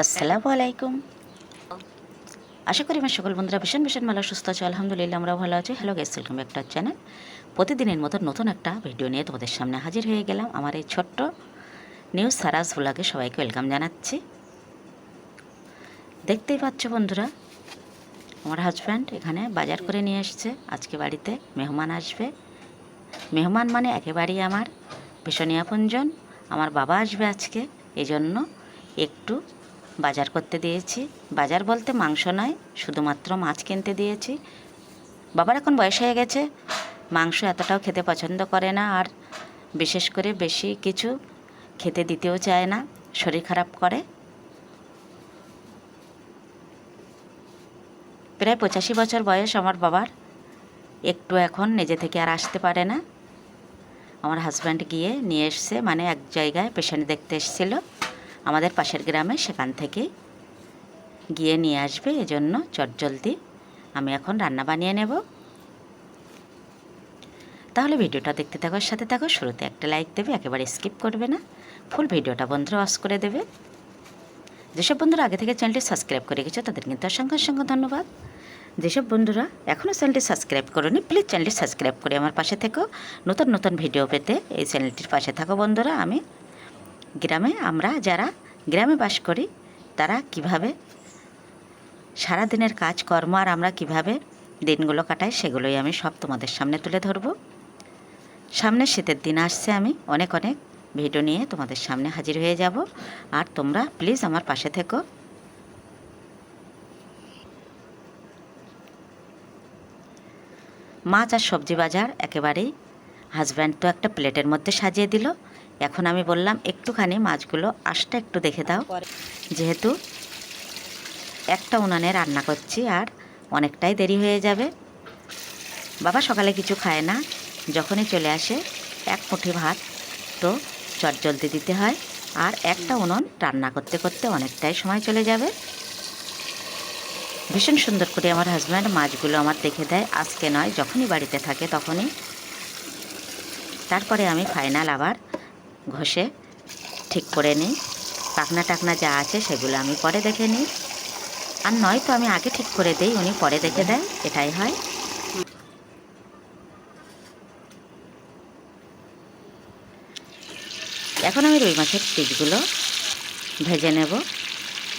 আসসালামু আলাইকুম। আশা করি আমার সকল বন্ধুরা ভীষণ ভীষণ ভালো, সুস্থ আছে, আলহামদুলিল্লাহ আমরা ভালো আছি। হ্যালো গেস ওয়েলকাম একটা চ্যানেল প্রতিদিনের মতো নতুন একটা ভিডিও নিয়ে তোমাদের সামনে হাজির হয়ে গেলাম। আমার এই ছোট্ট নিউজ সারাস ব্লগে সবাইকে ওয়েলকাম জানাচ্ছি। দেখতেই পাচ্ছ বন্ধুরা, আমার হাজব্যান্ড এখানে বাজার করে নিয়ে এসছে। আজকে বাড়িতে মেহমান আসবে। মেহমান মানে একেবারেই আমার ভীষণই আপনজন আমার বাবা আসবে আজকে এই জন্য একটু বাজার করতে দিয়েছি। বাজার বলতে মাংস নয়, শুধুমাত্র মাছ কিনতে দিয়েছি। বাবার এখন বয়স হয়ে গেছে। মাংস এতটাও খেতে পছন্দ করে না আর বিশেষ করে বেশি কিছু খেতে দিতেও চায় না, শরীর খারাপ করে। প্রায় পঁচাশি বছর বয়স আমার বাবার। একটু এখন নিজে থেকে আর আসতে পারে না। আমার হাজব্যান্ড গিয়ে নিয়ে এসছে মানে এক জায়গায় পেশেন্ট দেখতে এসেছিল। আমাদের পাশের গ্রামে সেখান থেকে গিয়ে নিয়ে আসবে, এজন্য চটজলদি আমি এখন রান্না বানিয়ে নেব। তাহলে ভিডিওটা দেখতে থাকো সাথে থাকো, শুরুতে একটা লাইক দেবে, একেবারে স্কিপ করবে না, ফুল ভিডিওটা বন্ধুরা অস করে দেবে। যেসব বন্ধুরা আগে থেকে চ্যানেলটি সাবস্ক্রাইব করে গেছো তাদের কিন্তু অসংখ্য অসংখ্য ধন্যবাদ। যেসব বন্ধুরা এখনও চ্যানেলটি সাবস্ক্রাইব করোনি, প্লিজ চ্যানেলটি সাবস্ক্রাইব করে আমার পাশে থেকো। নতুন নতুন ভিডিও পেতে এই চ্যানেলটির পাশে থাকো বন্ধুরা, আমি গ্রামে আমরা যারা গ্রামে বাস করি, তারা কীভাবে সারা সারাদিনের কাজকর্ম আর আমরা কীভাবে দিনগুলো কাটাই, সেগুলোই আমি সব তোমাদের সামনে তুলে ধরব। সামনে শীতের দিন আসছে, আমি অনেক অনেক ভিডিও নিয়ে তোমাদের সামনে হাজির হয়ে যাব। আর তোমরা প্লিজ আমার পাশে থেকো। মাছ আর সবজি বাজার একেবারেই হাজব্যান্ড তো একটা প্লেটের মধ্যে সাজিয়ে দিল। এখন আমি বললাম একটুখানি মাছগুলো আশটা একটু দেখে দাও। যেহেতু একটা উনানে রান্না করছি আর অনেকটাই দেরি হয়ে যাবে। বাবা সকালে কিছু খায় না। যখনই চলে আসে এক মুঠি ভাত তো চটজলদি দিতে হয় আর একটা উনুন রান্না করতে করতে অনেকটাই সময় চলে যাবে। ভীষণ সুন্দর করে আমার হাজব্যান্ড মাছগুলো আমার দেখে দেয়। আজকে নয় যখনই বাড়িতে থাকে তখনই। তারপরে আমি ফাইনাল আবার ঘষে ঠিক করে নিই। পাকনা টাকনা যা আছে সেগুলো আমি পরে দেখে নিই। আর নয় তো আমি আগে ঠিক করে দিই, উনি পরে দেখে দেয়, এটাই হয়। এখন আমি রুই মাছের পিসগুলো ভেজে নেব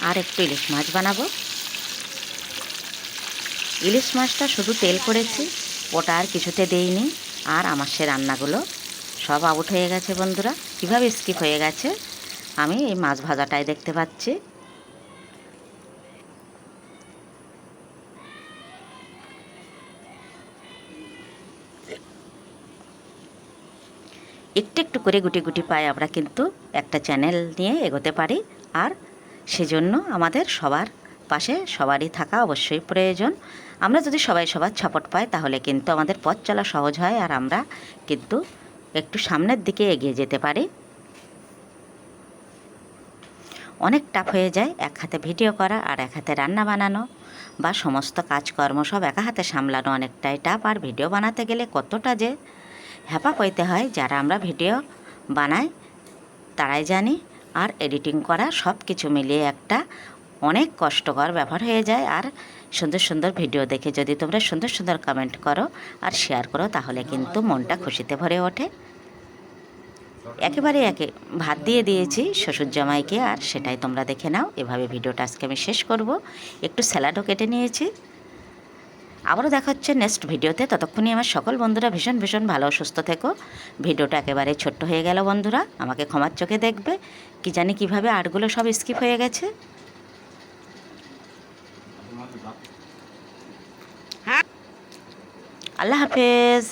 আর একটু ইলিশ মাছ বানাবো। ইলিশ মাছটা শুধু তেল করেছি, ওটা আর কিছুতে দেইনি। আর আমার সে রান্নাগুলো সব আউট হয়ে গেছে বন্ধুরা। কীভাবে স্কিপ হয়ে গেছে? আমি এই মাছ ভাজাটাই দেখতে পাচ্ছি। একটু একটু করে গুটি গুটি পায়ে আমরা কিন্তু একটা চ্যানেল নিয়ে এগোতে পারি। আর সেজন্য আমাদের সবার পাশে সবারই থাকা অবশ্যই প্রয়োজন। আমরা যদি সবাই সবার ছাপট পাই, তাহলে কিন্তু আমাদের পথ চলা সহজ হয়। আর আমরা কিন্তু একটু সামনের দিকে এগিয়ে যেতে পারি। অনেক টাফ হয়ে যায়, এক হাতে ভিডিও করা আর এক হাতে রান্না বানানো। বা সমস্ত কাজকর্ম সব একা হাতে সামলানো অনেকটাই টাফ। আর ভিডিও বানাতে গেলে কতটা যে হ্যাপা পাইতে হয়, যারা আমরা ভিডিও বানাই তারাই জানি। আর এডিটিং করা সব কিছু মিলিয়ে একটা অনেক কষ্টকর ব্যাপার হয়ে যায়। আর সুন্দর সুন্দর ভিডিও দেখে যদি তোমরা সুন্দর সুন্দর কমেন্ট করো আর শেয়ার করো, তাহলে কিন্তু মনটা খুশিতে ভরে ওঠে। একেবারে একে ভাত দিয়ে দিয়েছি শ্বশুর জামাইকে, আর সেটাই তোমরা দেখে নাও। এভাবে ভিডিওটা আজকে আমি শেষ করব। একটু স্যালাডও কেটে নিয়েছি। আবারও দেখা হচ্ছে নেক্সট ভিডিওতে। ততক্ষণই আমার সকল বন্ধুরা ভীষণ ভীষণ ভালো, সুস্থ থেকো। ভিডিওটা একেবারে ছোট্ট হয়ে গেল বন্ধুরা। আমাকে ক্ষমার চোখে দেখবে। কি জানি কীভাবে আর্টগুলো সব স্কিপ হয়ে গেছে। আল্লাহ হাফেজ।